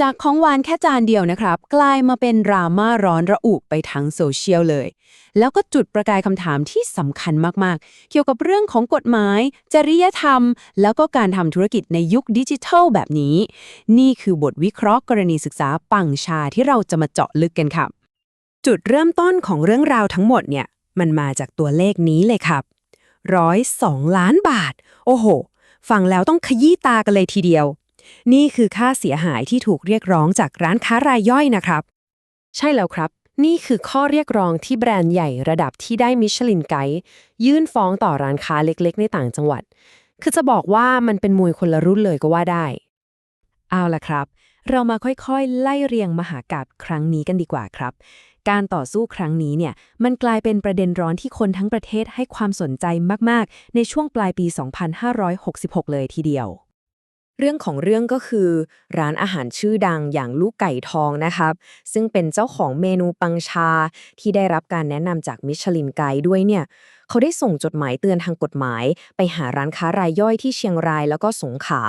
จากของหวานแค่จานเดียวนะครับ กลายมาเป็นดราม่าร้อนระอุไปทั้งโซเชียลเลย แล้วก็จุดประกายคำถามที่สำคัญมากๆ เกี่ยวกับเรื่องของกฎหมาย จริยธรรม แล้วก็การทำธุรกิจในยุคดิจิทัลแบบนี้ นี่คือบทวิเคราะห์กรณีศึกษาปังชาที่เราจะมาเจาะลึกกันครับ จุดเริ่มต้นของเรื่องราวทั้งหมดเนี่ยมันมาจากตัวเลขนี้เลยครับร้อยสองล้านบาท โอ้โห ฟังแล้วต้องขยี้ตากันเลยทีเดียว นี่คือค่าเสียหายที่ถูกเรียกร้องจากร้านค้ารายย่อยนะครับ ใช่แล้วครับ นี่คือข้อเรียกร้องที่แบรนด์ใหญ่ระดับที่ได้มิชลินไกด์ยื่นฟ้องต่อร้านค้าเล็กๆ ในต่างจังหวัด คือจะบอกว่ามันเป็นมวยคนละรุ่นเลยก็ว่าได้ เอาละครับ เรามาค่อยๆ ไล่เรียงมหากาบครั้งนี้กันดีกว่าครับการต่อสู้ครั้งนี้เนี่ยมันกลายเป็นประเด็นร้อนที่คนทั้งประเทศให้ความสนใจมาก ๆ ในช่วงปลายปี 2566 เลยทีเดียว เรื่องของเรื่องก็คือ ร้านอาหารชื่อดังอย่างลูกไก่ทองนะครับ ซึ่งเป็นเจ้าของเมนูปังชาที่ได้รับการแนะนำจากมิชลินไกด์ด้วยเนี่ย เขาได้ส่งจดหมายเตือนทางกฎหมาย ไปหาร้านค้ารายย่อยที่เชียงรายแล้วก็สงขลา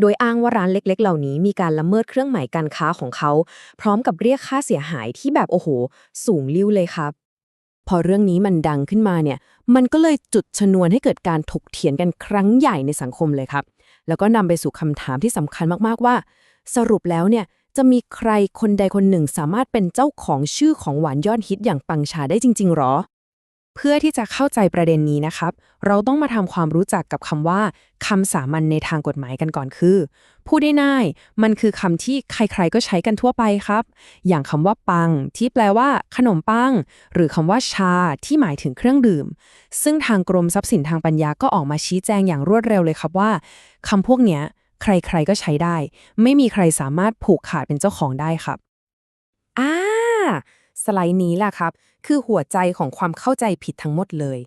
โดยอ้างว่าร้านเล็ก ๆ เหล่านี้มีการละเมิดเครื่องหมายการค้าของเขา พร้อมกับเรียกค่าเสียหายที่แบบโอ้โห สูงลิ้วเลยครับพอเรื่องนี้มันดังขึ้นมาเนี่ย มันก็เลยจุดชนวนให้เกิดการถกเถียงกันครั้งใหญ่ในสังคมเลยครับ แล้วก็นำไปสู่คำถามที่สำคัญมากๆว่า สรุปแล้วเนี่ยจะมีใครคนใดคนหนึ่งสามารถเป็นเจ้าของชื่อของหวานยอดฮิตอย่างปังชาได้จริงๆหรอ เพื่อที่จะเข้าใจประเด็นนี้นะครับ เราต้องมาทำความรู้จักกับคำว่าคำสามัญในทางกฎหมายกันก่อนคือพูดได้ง่ายมันคือคำที่ใครๆก็ใช้กันทั่วไปครับ อย่างคำว่าปัง ที่แปลว่า ขนมปัง หรือคำว่าชาที่หมายถึงเครื่องดื่ม ซึ่งทางกรมทรัพย์สินทางปัญญาก็ออกมาชี้แจงอย่างรวดเร็วเลยครับว่าคำพวกเนี้ยใครๆก็ใช้ได้ ไม่มีใครสามารถผูกขาดเป็นเจ้าของได้ครับอ่า สไลด์นี้แหละครับ คือหัวใจของความเข้าใจผิดทั้งหมดเลย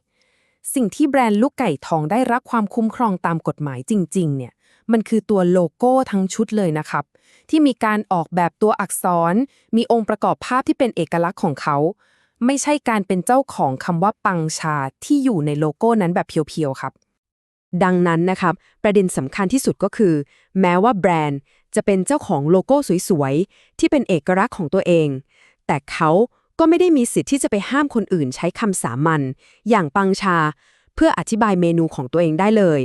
สิ่งที่แบรนด์ลูกไก่ทองได้รับความคุ้มครองตามกฎหมายจริง ๆ เนี่ย มันคือตัวโลโก้ทั้งชุดเลยนะครับ ที่มีการออกแบบตัวอักษร มีองค์ประกอบภาพที่เป็นเอกลักษณ์ของเขา ไม่ใช่การเป็นเจ้าของคำว่าปังชาที่อยู่ในโลโก้นั้นแบบเพียวๆครับดังนั้นนะครับ ประเด็นสำคัญที่สุดก็คือ แม้ว่าแบรนด์จะเป็นเจ้าของโลโก้สวยๆ ที่เป็นเอกลักษณ์ของตัวเอง แต่เขาก็ไม่ได้มีสิทธิ์ที่จะไปห้ามคนอื่นใช้คำสามัญอย่างปังชา เพื่ออธิบายเมนูของตัวเองได้เลย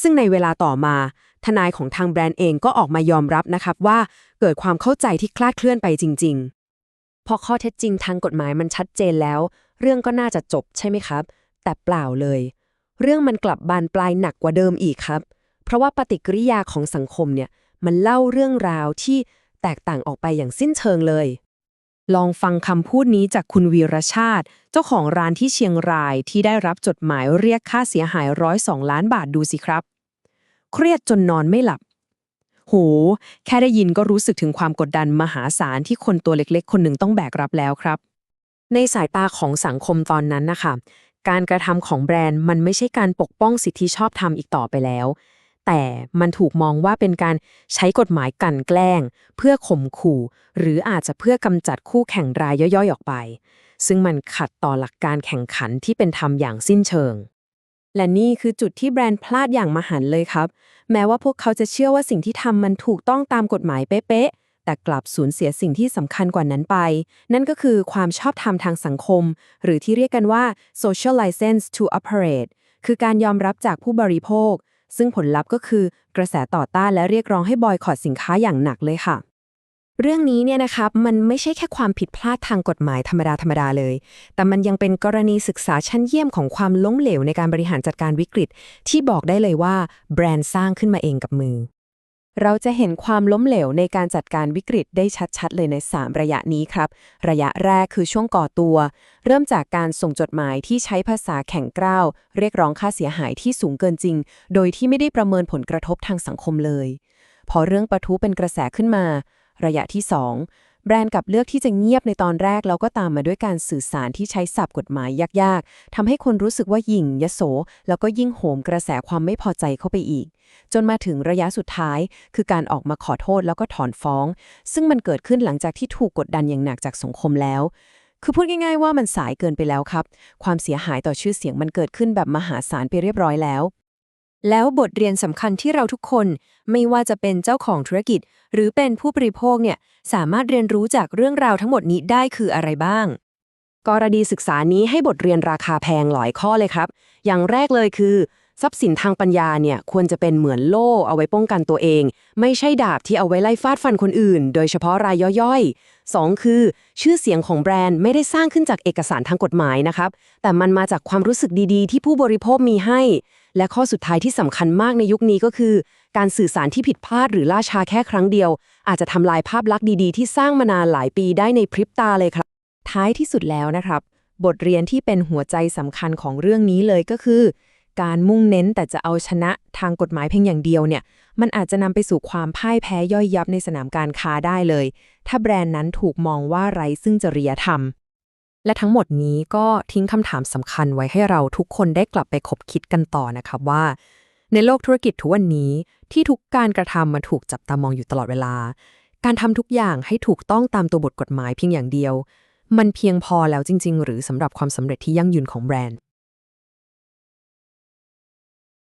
ซึ่งในเวลาต่อมา ทนายของทางแบรนด์เองก็ออกมายอมรับนะครับว่าเกิดความเข้าใจที่คลาดเคลื่อนไปจริง ๆ พอข้อเท็จจริงทางกฎหมายมันชัดเจนแล้ว เรื่องก็น่าจะจบใช่ไหมครับ แต่เปล่าเลย เรื่องมันกลับบานปลายหนักกว่าเดิมอีกครับ เพราะว่าปฏิกิริยาของสังคมเนี่ยมันเล่าเรื่องราวที่แตกต่างออกไปอย่างสิ้นเชิงเลย ลองฟังคำพูดนี้จากคุณวีรชาติ เจ้าของร้านที่เชียงรายที่ได้รับจดหมายเรียกค่าเสียหายร้อยสองล้านบาทดูสิครับ เครียดจนนอนไม่หลับ โห แค่ได้ยินก็รู้สึกถึงความกดดันมหาศาลที่คนตัวเล็กๆ คนหนึ่งต้องแบกรับแล้วครับ ในสายตาของสังคมตอนนั้นนะคะ การกระทำของแบรนด์มันไม่ใช่การปกป้องสิทธิชอบธรรมอีกต่อไปแล้ว แต่มันถูกมองว่าเป็นการใช้กฎหมายกันแกล้ง เพื่อข่มขู่ หรืออาจจะเพื่อกำจัดคู่แข่งรายย่อยๆออกไป ซึ่งมันขัดต่อหลักการแข่งขันที่เป็นธรรมอย่างสิ้นเชิง และนี่คือจุดที่แบรนด์พลาดอย่างมหันเลยครับ แม้ว่าพวกเขาจะเชื่อว่าสิ่งที่ทำมันถูกต้องตามกฎหมายเป๊ะๆแต่กลับสูญเสียสิ่งที่สำคัญกว่านั้นไป นั่นก็คือความชอบธรรมทางสังคม หรือที่เรียกกันว่า social license to operate คือการยอมรับจากผู้บริโภค ซึ่งผลลัพธ์ก็คือกระแสต่อต้านและเรียกร้องให้บอยคอตสินค้าอย่างหนักเลยค่ะ เรื่องนี้เนี่ยนะครับมันไม่ใช่แค่ความผิดพลาดทางกฎหมายธรรมดาธรรมดาเลย แต่มันยังเป็นกรณีศึกษาชั้นเยี่ยมของความล้มเหลวในการบริหารจัดการวิกฤต ที่บอกได้เลยว่าแบรนด์สร้างขึ้นมาเองกับมือ เราจะเห็นความล้มเหลวในการจัดการวิกฤตได้ชัดๆ เลยใน 3 ระยะนี้ครับ ระยะแรกคือช่วงก่อตัว เริ่มจากการส่งจดหมายที่ใช้ภาษาแข็งกร้าว เรียกร้องค่าเสียหายที่สูงเกินจริง โดยที่ไม่ได้ประเมินผลกระทบทางสังคมเลย พอเรื่องประทุเป็นกระแสขึ้นมา ระยะที่ 2 แบรนด์กับเลือกที่จะเงียบในตอนแรกแล้วก็ตามมาด้วยการสื่อสารที่ใช้ศัพท์กฎหมายยากๆทำให้คนรู้สึกว่าหยิ่งยโส แล้วก็ยิ่งโหมกระแสความไม่พอใจเข้าไปอีก จนมาถึงระยะสุดท้าย คือการออกมาขอโทษแล้วก็ถอนฟ้อง ซึ่งมันเกิดขึ้นหลังจากที่ถูกกดดันอย่างหนักจากสังคมแล้วคือพูดง่ายๆว่ามันสายเกินไปแล้วครับ ความเสียหายต่อชื่อเสียงมันเกิดขึ้นแบบมหาศาลไปเรียบร้อยแล้ว แล้วบทเรียนสำคัญที่เราทุกคนไม่ว่าจะเป็นเจ้าของธุรกิจ หรือเป็นผู้บริโภคเนี่ยสามารถเรียนรู้จากเรื่องราวทั้งหมดนี้ได้คืออะไรบ้าง กรณีศึกษานี้ให้บทเรียนราคาแพงหลายข้อเลยครับ อย่างแรกเลยคือ ทรัพย์สินทางปัญญาเนี่ยควรจะเป็นเหมือนโล่เอาไว้ป้องกันตัวเอง ไม่ใช่ดาบที่เอาไว้ไล่ฟาดฟันคนอื่น โดยเฉพาะรายย่อยๆ 2 คือ ชื่อเสียงของแบรนด์ไม่ได้สร้างขึ้นจากเอกสารทางกฎหมายนะครับแต่มันมาจากความรู้สึกดีๆ ที่ผู้บริโภคมีให้ และข้อสุดท้ายที่สำคัญมากในยุคนี้ก็คือ การสื่อสารที่ผิดพลาดหรือล่าช้าแค่ครั้งเดียว อาจจะทำลายภาพลักษณ์ดีๆ ที่สร้างมานานหลายปีได้ในพริบตาเลยครับ ท้ายที่สุดแล้วนะครับ บทเรียนที่เป็นหัวใจสำคัญของเรื่องนี้เลยก็คือ การมุ่งเน้นแต่จะเอาชนะทางกฎหมายเพียงอย่างเดียวเนี่ย มันอาจจะนำไปสู่ความพ่ายแพ้ย่อยยับในสนามการค้าได้เลย ถ้าแบรนด์นั้นถูกมองว่าไร้ซึ่งจริยธรรม และทั้งหมดนี้ก็ทิ้งคำถามสำคัญไว้ให้เราทุกคนได้กลับไปคบคิดกันต่อนะครับว่า ในโลกธุรกิจทุกวันนี้ที่ทุกการกระทำมาถูกจับตามองอยู่ตลอดเวลา การทำทุกอย่างให้ถูกต้องตามตัวบทกฎหมายเพียงอย่างเดียว มันเพียงพอแล้วจริง ๆ หรือสำหรับความสำเร็จที่ยั่งยืนของแบรนด์